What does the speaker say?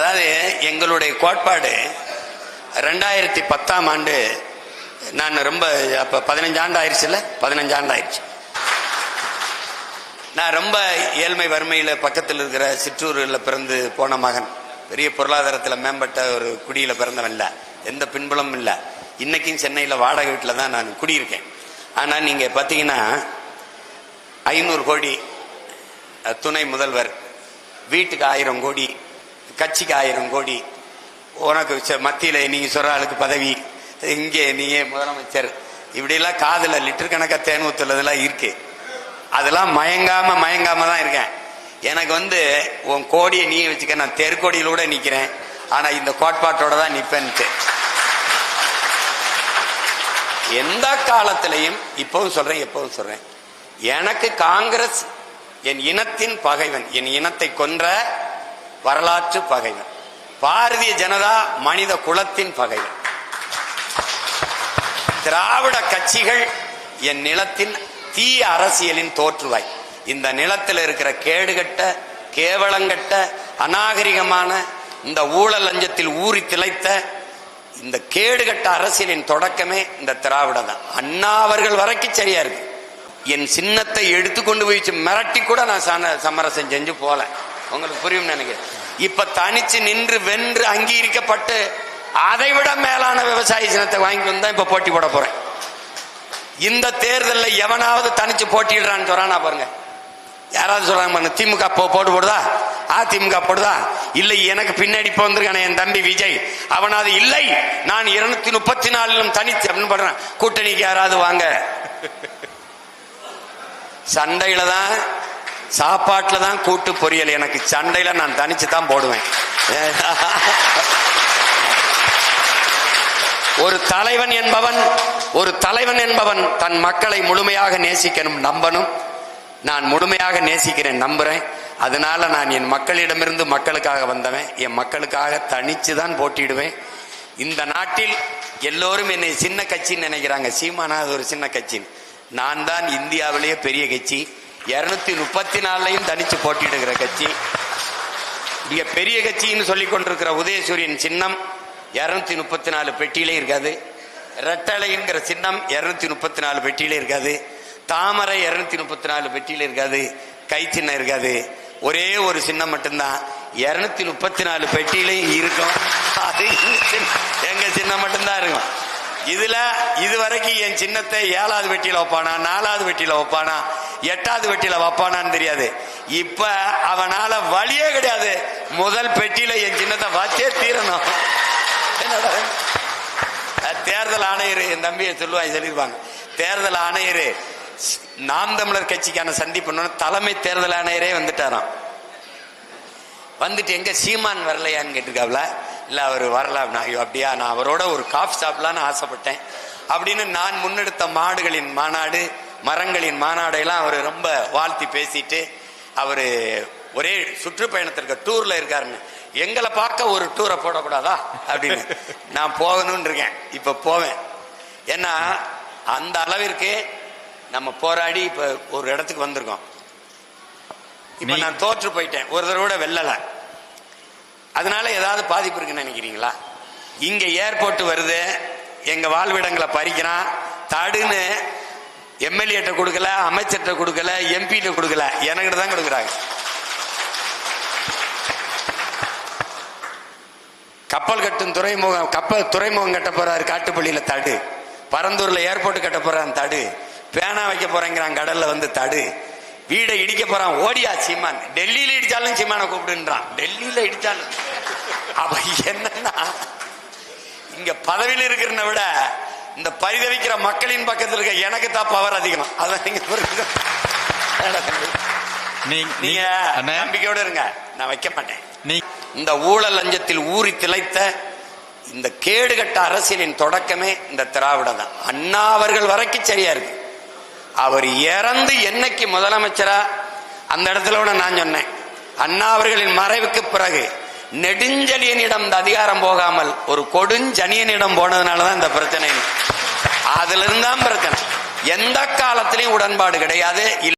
அதாவது எங்களுடைய கோட்பாடு ரெண்டாயிரத்தி பத்தாம் ஆண்டு நான் ரொம்ப அப்போ பதினஞ்சு ஆண்டு ஆயிடுச்சுல்ல பதினஞ்சு ஆண்டு ஆயிடுச்சு நான் ரொம்ப ஏழ்மை வறுமையில் பக்கத்தில் இருக்கிற சிற்றூரில் பிறந்து போன மகன். பெரிய பொருளாதாரத்தில் மேம்பட்ட ஒரு குடியில் பிறந்தவன் இல்லை. எந்த பின்புலமும் இல்லை. இன்னைக்கும் சென்னையில் வாடகை வீட்டில் தான் நான் குடியிருக்கேன். ஆனால் நீங்கள் பார்த்தீங்கன்னா ஐநூறு கோடி துணை முதல்வர் வீட்டுக்கு ஆயிரம் கோடி கட்சிக்கு ஆயிரம் கோடி. உனக்கு ச- மத்தியில நீங்க சொல்ற ஆளுக்கு பதவி. இங்கே நீயே முதலமைச்சர். இப்படிலாம் காதில் லிட்டர் கணக்காக தேன் ஊத்துறதெல்லாம் இருக்கு. அதெல்லாம் மயங்காம மயங்காம தான் இருக்கேன். எனக்கு வந்து உன் கோடியை நீ வச்சுக்க நான் தெருக்கோடியில் கூட நிற்கிறேன் ஆனால் இந்த கோட்பாட்டோட தான் நிற்பேன்ட்டு எந்த காலத்திலையும் இப்பவும் சொல்றேன் எப்பவும் சொல்றேன். எனக்கு காங்கிரஸ் என் இனத்தின் பகைவன். என் இனத்தை கொன்ற வரலாற்று பகைவன் பாரதிய ஜனதா மனித குலத்தின் பகைவன் திராவிட கட்சிகள் என் நிலத்தின் தீய அரசியலின் தோற்றுவாய். இந்த நிலத்தில் இருக்கிற கேடுகட்ட கேவலங்கட்ட அநாகரிகமான இந்த ஊழல் லஞ்சத்தில் ஊறி திளைத்த இந்த கேடுகட்ட அரசியலின் தொடக்கமே இந்த திராவிட தான் அண்ணா அவர்கள் வரைக்கும் சரியா இருக்கு. என் சின்னத்தை எடுத்து கொண்டு போய் மிரட்டி கூட நான் சமரசம் செஞ்சு போல உங்களுக்கு புரியும் நினைக்கிறேன். இப்ப தனிச்சு நின்று வென்று அங்கீகரிக்கப்பட்டு அதை விட மேலான விவசாய சினத்தை வாங்கிட்டு வந்தா இப்ப போட்டி போட போறேன். இந்த தேர்தலில் எவனாவது தனிச்சு போட்டியிடுறான்னு சொல்றானா பாருங்க. யாராவது சொல்றாங்க பாருங்க திமுக போட்டு போடுதா? அதிமுக போடுதா? இல்லை எனக்கு பின்னாடி இப்போ வந்திருக்கான என் தம்பி விஜய். அவனாவது இல்லை நான் இருநூத்தி முப்பத்தி நாலிலும் தனித்து அப்படின்னு பண்றேன் கூட்டணிக்கு யாராவது வாங்க. சண்டையில தான் சாப்பாட்டில் தான் கூட்டு பொரியல். எனக்கு சண்டையில் நான் தனிச்சு தான் போடுவேன். ஒரு தலைவன் என்பவன் ஒரு தலைவன் என்பவன் தன் மக்களை முழுமையாக நேசிக்கணும் நம்பணும். நான் முழுமையாக நேசிக்கிறேன் நம்புறேன். அதனால நான் என் மக்களிடமிருந்து மக்களுக்காக வந்தவன். என் மக்களுக்காக தனிச்சு தான் போட்டிடுவேன் இந்த நாட்டில் எல்லோரும் என்னை சின்ன கட்சின்னு நினைக்கிறாங்க. சீமானா அது ஒரு சின்ன கட்சி நான் தான் இந்தியாவிலேயே பெரிய கட்சி. இருநூத்தி முப்பத்தி நாலுலையும் தனிச்சு போட்டியிடுகிற கட்சி. மிக பெரிய கட்சின்னு சொல்லிக் கொண்டிருக்கிற உதயசூரியன் சின்னம் இருநூத்தி முப்பத்தி நாலு பெட்டியிலே இருக்காது. ரெட்டலைங்கிற சின்னம் இருநூத்தி முப்பத்தி நாலு பெட்டியிலே இருக்காது. தாமரை இருநூத்தி முப்பத்தி நாலு பெட்டியில இருக்காது. கை சின்னம் இருக்காது. ஒரே ஒரு சின்னம் மட்டும்தான். இருநூத்தி முப்பத்தி நாலு பெட்டியிலையும் இருக்கும். அது எங்க சின்னம் மட்டும்தான் இருக்கும். இதுல இதுவரைக்கும் என் சின்னத்தை ஏழாவது வெட்டியில வைப்பானா நாலாவது வெட்டியில வைப்பானா எட்டாவது வெட்டியில வைப்பானான்னு தெரியாது. இப்ப அவனால வழியே கிடையாது. முதல் பெட்டியில என் சின்னத்தை வச்சே தீரணும். தேர்தல் ஆணையர் என் தம்பியை சொல்லுவாங்க சொல்லியிருப்பாங்க. தேர்தல் ஆணையர் நாம் தமிழர் கட்சிக்கான சந்திப்பு தலைமை தேர்தல் ஆணையரே வந்துட்டாராம். வந்துட்டு எங்க சீமான் வரலையான்னு கேட்டிருக்காப்ல? இல்ல அவர் வரல அப்படின்னா, ஐயோ அப்படியா நான் அவரோட ஒரு காஃபி சாப்பிடலான்னு ஆசைப்பட்டேன். அப்படின்னு நான் முன்னெடுத்த மாடுகளின் மாநாடு மரங்களின் மாநாடையெல்லாம் அவர் ரொம்ப வாழ்த்தி பேசிட்டு அவரு ஒரே சுற்றுப்பயணத்திற்கு டூர்ல இருக்காருன்னு எங்களை பார்க்க ஒரு டூரை போடக்கூடாதா? அப்படின்னு. நான் போகணும்னு இருக்கேன். இப்ப போவேன். ஏன்னா அந்த அளவிற்கு நம்ம போராடி இப்ப ஒரு இடத்துக்கு வந்திருக்கோம். இப்ப நான் தோற்று போயிட்டேன். ஒரு தடவை வெல்லல. அதனால ஏதாவது பாதிப்பு இருக்குன்னு நினைக்கிறீங்களா? இங்க ஏர்போர்ட் வருது எங்க வாழ்விடங்களை பறிக்கிறான் தடுன்னு எம்எல்ஏட்ட கொடுக்கல அமைச்சர்கிட்ட கொடுக்கல எம்பிட்ட கொடுக்கல எனக்கிட்ட தான் கொடுக்குறாங்க. கப்பல் கட்டும் துறைமுகம் கப்பல் துறைமுகம் கட்ட போறாரு காட்டுப்பள்ளியில தடு. பரந்தூர்ல ஏர்போர்ட் கட்ட போறான் தடு. பேனா வைக்க போறேங்கிறான் கடல்ல வந்து தடு. வீடை இடிக்க போறான் ஓடியா சீமான். டெல்லியில இடிச்சாலும் சீமானை கூப்பிடுன்றான். டெல்லியில இடிச்சாலும். அவ என்னன்னா இங்க பதவியில் இருக்கிறத விட இந்த பரிதவிக்கிற மக்களின் பக்கத்தில் இருக்க எனக்கு தான் பவர் அதிகம். அதான் நீங்க புரிஞ்சுக்க நீ- நீங்க நம்பிக்கையோட இருங்க. நான் வைக்க மாட்டேன். நீ இந்த ஊழல் லஞ்சத்தில் ஊறி திளைத்த இந்த கேடுகட்ட அரசியலின் தொடக்கமே இந்த திராவிட தான் அண்ணா அவர்கள் வரைக்கும் சரியா இருக்கு. அவர் இறந்து என்னைக்கு முதலமைச்சரா? அந்த இடத்துல கூட நான் சொன்னேன். அண்ணா அவர்களின் மறைவுக்கு பிறகு நெடுஞ்செழியனிடம் இந்த அதிகாரம் போகாமல் ஒரு கொடுஞ்சனியனிடம் போனதுனால தான் இந்த பிரச்சனை. அதுல இருந்தான் பிரச்சனை. எந்த காலத்திலையும் உடன்பாடு கிடையாது.